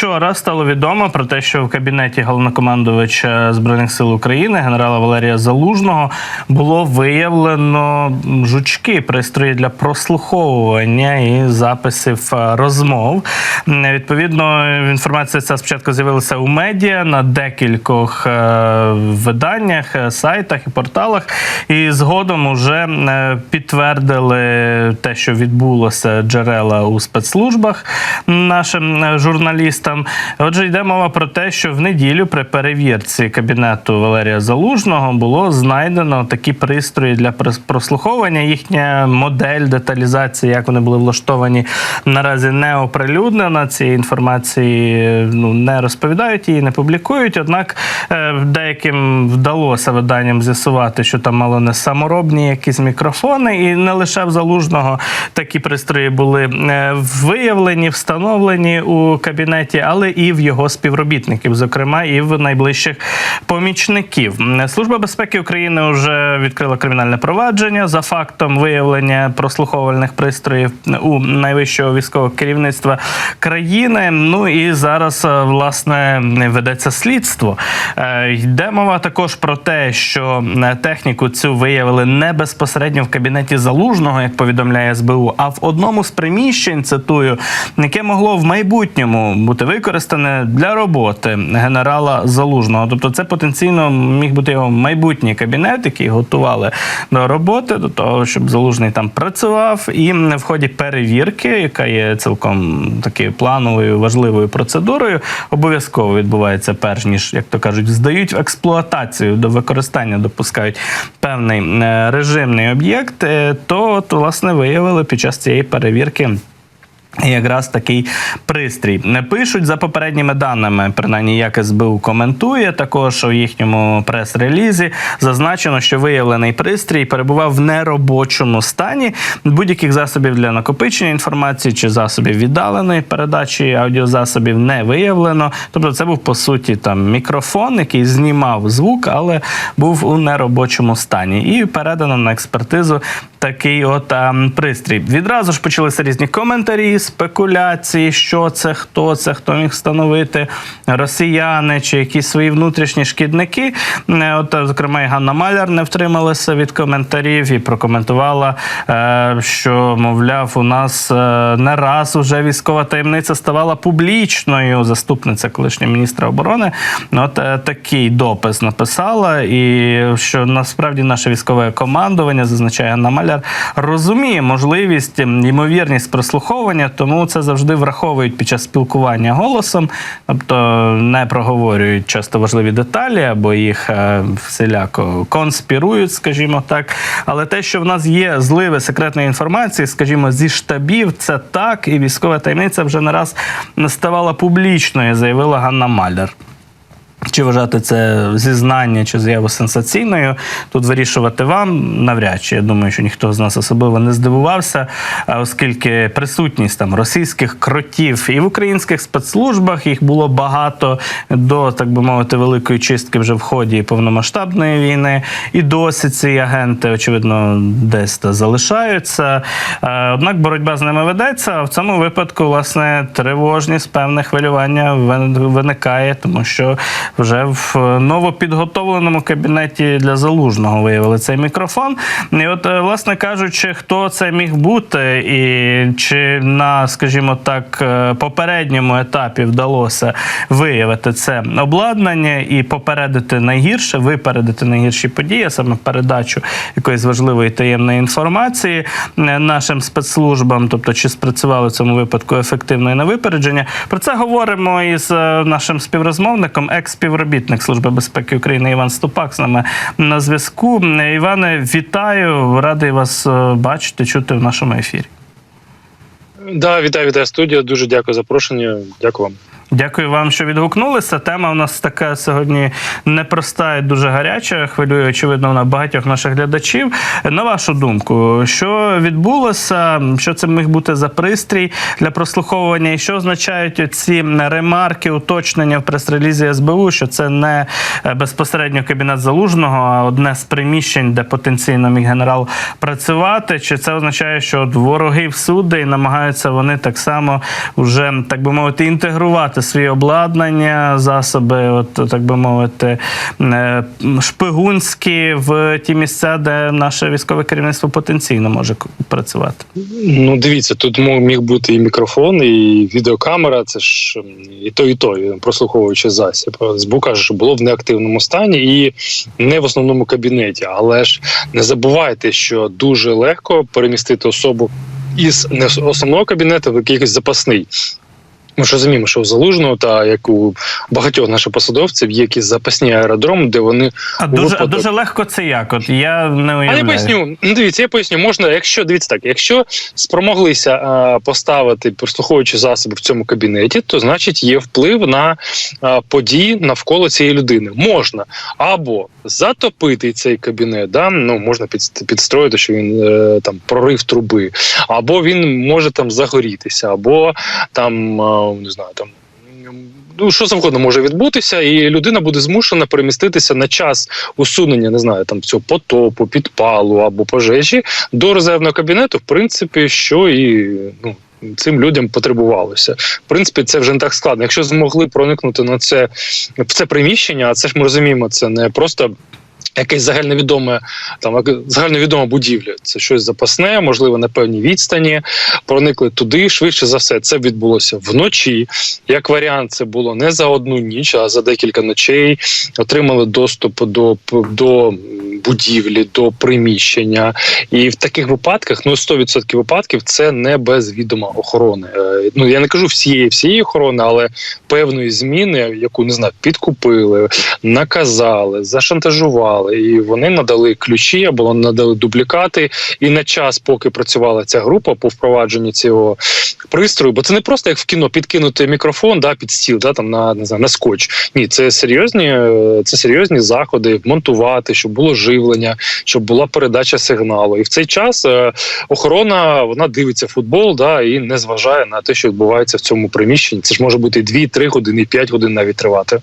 Вчора стало відомо про те, що в кабінеті головнокомандувача збройних сил України генерала Валерія Залужного було виявлено жучки, пристрої для прослуховування і записів е, розмов. Відповідно, інформація ця спочатку з'явилася у медіа на декількох е, виданнях, е, сайтах і порталах. І згодом уже підтвердили те, що відбулося джерела у спецслужбах нашим е, журналістам. Отже, йде мова про те, що в неділю при перевірці кабінету Валерія Залужного було знайдено такі пристрої для прослуховування. Їхня модель деталізації, як вони були влаштовані, наразі не оприлюднена. Цієї інформації ну не розповідають її, не публікують. Однак е, деяким вдалося виданням з'ясувати, що там мало не саморобні якісь мікрофони, і не лише в залужного такі пристрої були е, виявлені, встановлені у кабінеті, але і в його співробітників, зокрема, і в найближчих помічників. Служба безпеки України вже відкрила кримінальне провадження за фактом виявлення прослуховувальних пристроїв у найвищого військового керівництва країни. Ну і зараз е, власне ведеться слідство. Е, Йде мова також про те, що е, техніку цю виявили не безпосередньо в кабінеті залужного, як повідомляє СБУ, а в одному з приміщень, цитую, яке могло в майбутньому бути використане для роботи генерала залужного. Тобто, це потенційно міг бути його майбутній кабінет, який готували до роботи, до того, щоб залужний там працював, і в ході перевірки, яка є цілком такою плановою важливою процедурою, обов'язково відбувається перш ніж, як то кажуть, здають в експлуатацію до використання, допускають певний е, режимний об'єкт, е, то от, власне виявили під час цієї перевірки. Якраз такий пристрій не пишуть за попередніми даними, принаймні як СБУ коментує. Також у їхньому прес-релізі зазначено, що виявлений пристрій перебував в неробочому стані будь-яких засобів для накопичення інформації чи засобів віддаленої передачі аудіозасобів не виявлено. Тобто, це був по суті там мікрофон, який знімав звук, але був у неробочому стані, і передано на експертизу такий от а, пристрій. Відразу ж почалися різні коментарі, спекуляції, що це, хто це, хто міг встановити, росіяни чи якісь свої внутрішні шкідники. Е, От, зокрема, і Ганна Маляр не втрималася від коментарів і прокоментувала, е, що, мовляв, у нас е, не раз уже військова таємниця ставала публічною. Заступниця колишнього міністра оборони. От такий допис написала, і що насправді наше військове командування зазначає Ганна Маляр, розуміє можливість, ймовірність прослуховування, тому це завжди враховують під час спілкування голосом, тобто не проговорюють часто важливі деталі або їх е, всіляко конспірують, скажімо так. Але те, що в нас є зливи секретної інформації, скажімо, зі штабів, це так, і військова таємниця вже не раз ставала публічною, заявила Ганна Маляр. Чи вважати це зізнання чи заяву сенсаційною? Тут вирішувати вам навряд чи. Я думаю, що ніхто з нас особливо не здивувався, оскільки присутність там російських кротів і в українських спецслужбах їх було багато до, так би мовити, великої чистки вже в ході повномасштабної війни. І досі ці агенти, очевидно, десь та залишаються. Е, Однак боротьба з ними ведеться. А в цьому випадку, власне, тривожність, певне хвилювання виникає, тому що вже в новопідготовленому кабінеті для залужного виявили цей мікрофон. І от, е, власне кажучи, хто це міг бути, і чи на, скажімо так, е, попередньому етапі вдалося виявити це обладнання і попередити найгірше, випередити найгірші події, а саме передачу якоїсь важливої таємної інформації е, нашим спецслужбам, тобто чи спрацювали в цьому випадку ефективно і на випередження. Про це говоримо із е, нашим співрозмовником, екс-співробітник Служби безпеки України Іван Ступак з нами на зв'язку. Іване, вітаю, радий вас е, бачити, чути в нашому ефірі. Да, вітаю, вітаю студія. Дуже дякую за запрошення. Дякую вам. Дякую вам, що відгукнулися. Тема у нас така сьогодні непроста і дуже гаряча. Хвилює, очевидно, вона багатьох наших глядачів. На вашу думку, що відбулося? Що це міг бути за пристрій для прослуховування? І що означають ці ремарки, уточнення в прес-релізі СБУ? Що це не е, безпосередньо кабінет залужного, а одне з приміщень, де потенційно міг генерал працювати? Чи це означає, що от вороги всюди і намагаються вони так само вже так би мовити інтегрувати свої обладнання, засоби, от так би мовити, е, шпигунські в ті місця, де наше військове керівництво потенційно може працювати? Ну, дивіться, тут міг бути і мікрофон, і відеокамера. Це ж і то, і то, і прослуховуючи засіб. СБУ каже, що було в неактивному стані і не в основному кабінеті. Але ж не забувайте, що дуже легко перемістити особу із не основного кабінету в якийсь запасний. Ми ж розуміємо, що у залужного та як у багатьох наших посадовців є якісь запасні аеродроми, де вони А дуже, а дуже легко це як? От я не а я поясню. Ну, дивіться, я поясню. Можна, якщо дивіться так, якщо спромоглися а, поставити прослуховуючі засоби в цьому кабінеті, то значить є вплив на а, події навколо цієї людини. Можна або затопити цей кабінет, да? ну можна під, підстроїти, що він е, там прорив труби, або він може там загорітися, або там не знаю там. Ну, що завгодно може відбутися, і людина буде змушена переміститися на час усунення, не знаю, там цього потопу, підпалу або пожежі до резервного кабінету, в принципі, що і ну. Цим людям потребувалося. В принципі, це вже не так складно. Якщо змогли проникнути на це в це приміщення, а це ж ми розуміємо, це не просто. Якесь загальновідоме там загальновідома будівля. Це щось запасне, можливо, на певній відстані. Проникли туди. Швидше за все, це відбулося вночі. Як варіант, це було не за одну ніч, а за декілька ночей. Отримали доступ до, до будівлі, до приміщення. І в таких випадках, ну 100% випадків, це не без відома охорони. Е, Ну я не кажу всієї всієї охорони, але певної зміни, яку не знаю, підкупили, наказали, зашантажували, і вони надали ключі або надали дублікати. І на час, поки працювала ця група по впровадженню цього пристрою, бо це не просто як в кіно підкинути мікрофон да, під стіл, да, там на не знаю, на скотч. Ні, це серйозні, е, це серйозні заходи, монтувати, щоб було живлення, щоб була передача сигналу. І в цей час е, охорона вона дивиться футбол, да, і не зважає на те, що відбувається в цьому приміщенні. Це ж може бути 2-3 години, 5 годин навіть тривати.